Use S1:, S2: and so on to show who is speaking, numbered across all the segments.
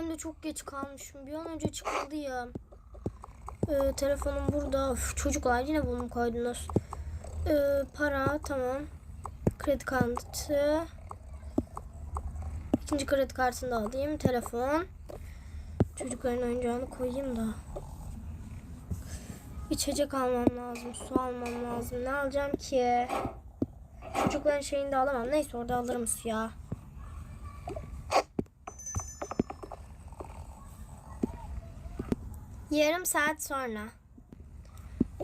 S1: Hem de çok geç kalmışım. Bir an önce çıkmalıyım. Ee, telefonum burada. Üf, çocuklar yine bunu koydunuz? Ee, para tamam. Kredi kartı. İkinci kredi kartını da alayım. Telefon. Çocukların oyuncağını koyayım da. İçecek almam lazım. Su almam lazım. Ne alacağım ki? Çocukların şeyini de alamam. Neyse orada alırım su ya. Yarım saat sonra.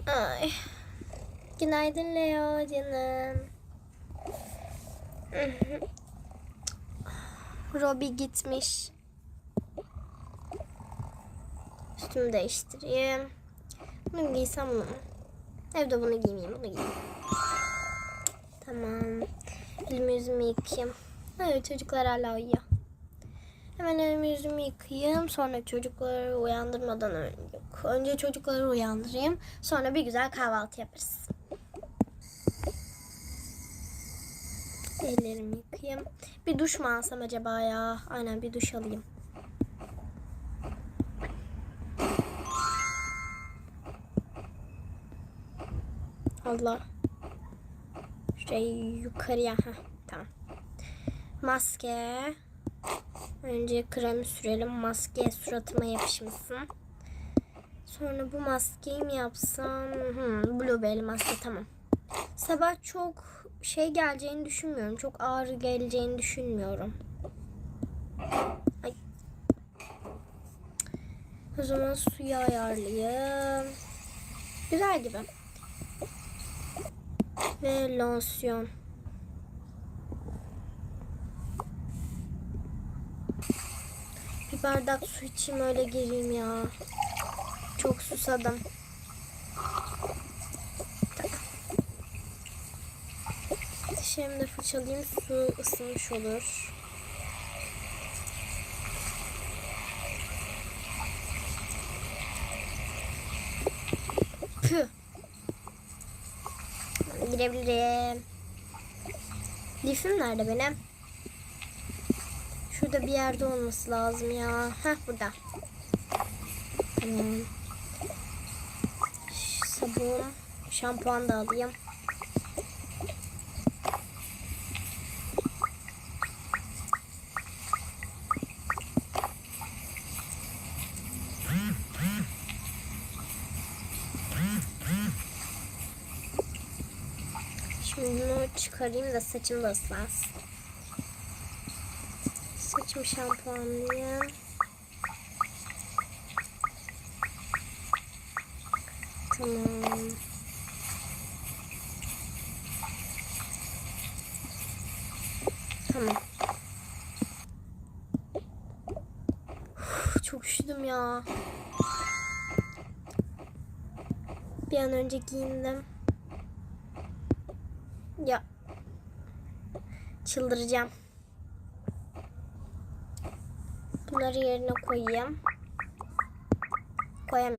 S1: Ay. Günaydın Leo canım. Robbie gitmiş. Üstümü değiştireyim. Bunu giysem mi? Evde bunu giymeyeyim. Bunu giyeyim. Tamam. Elimi yüzümü yıkayayım. Evet çocuklar hala uyuyor. Hemen elimi yüzümü yıkayayım. Sonra çocukları uyandırmadan önce. Önce çocukları uyandırayım. Sonra bir güzel kahvaltı yaparız. Ellerimi yıkayayım. Bir duş mu alsam acaba ya? Aynen bir duş alayım. Allah. Şurayı yukarıya. Heh, tamam. Maske. Önce kremi sürelim. Maske suratıma yapışmasın. Sonra bu maskeyi mi yapsam? Hmm, blueberry maske tamam. Sabah çok şey geleceğini düşünmüyorum. Çok ağır geleceğini düşünmüyorum. Ay. O zaman suyu ayarlayayım. Güzel gibi. Ve losyon. Bardak su içeyim öyle gireyim ya. Çok susadım. De fırçalayayım su ısınmış olur. Püh. Girebilirim. Lifim nerede benim? Şurada bir yerde olması lazım ya. Heh burada. Tamam. Sabun. Şampuan da alayım. Şimdi bunu çıkarayım da saçım da ıslansın. Saçımı şampuanlayayım. Tamam. Tamam. Çok üşüdüm ya. Bir an önce giyindim. Ya. Çıldıracağım. Bunları yerine koyayım. Koyamıyorum.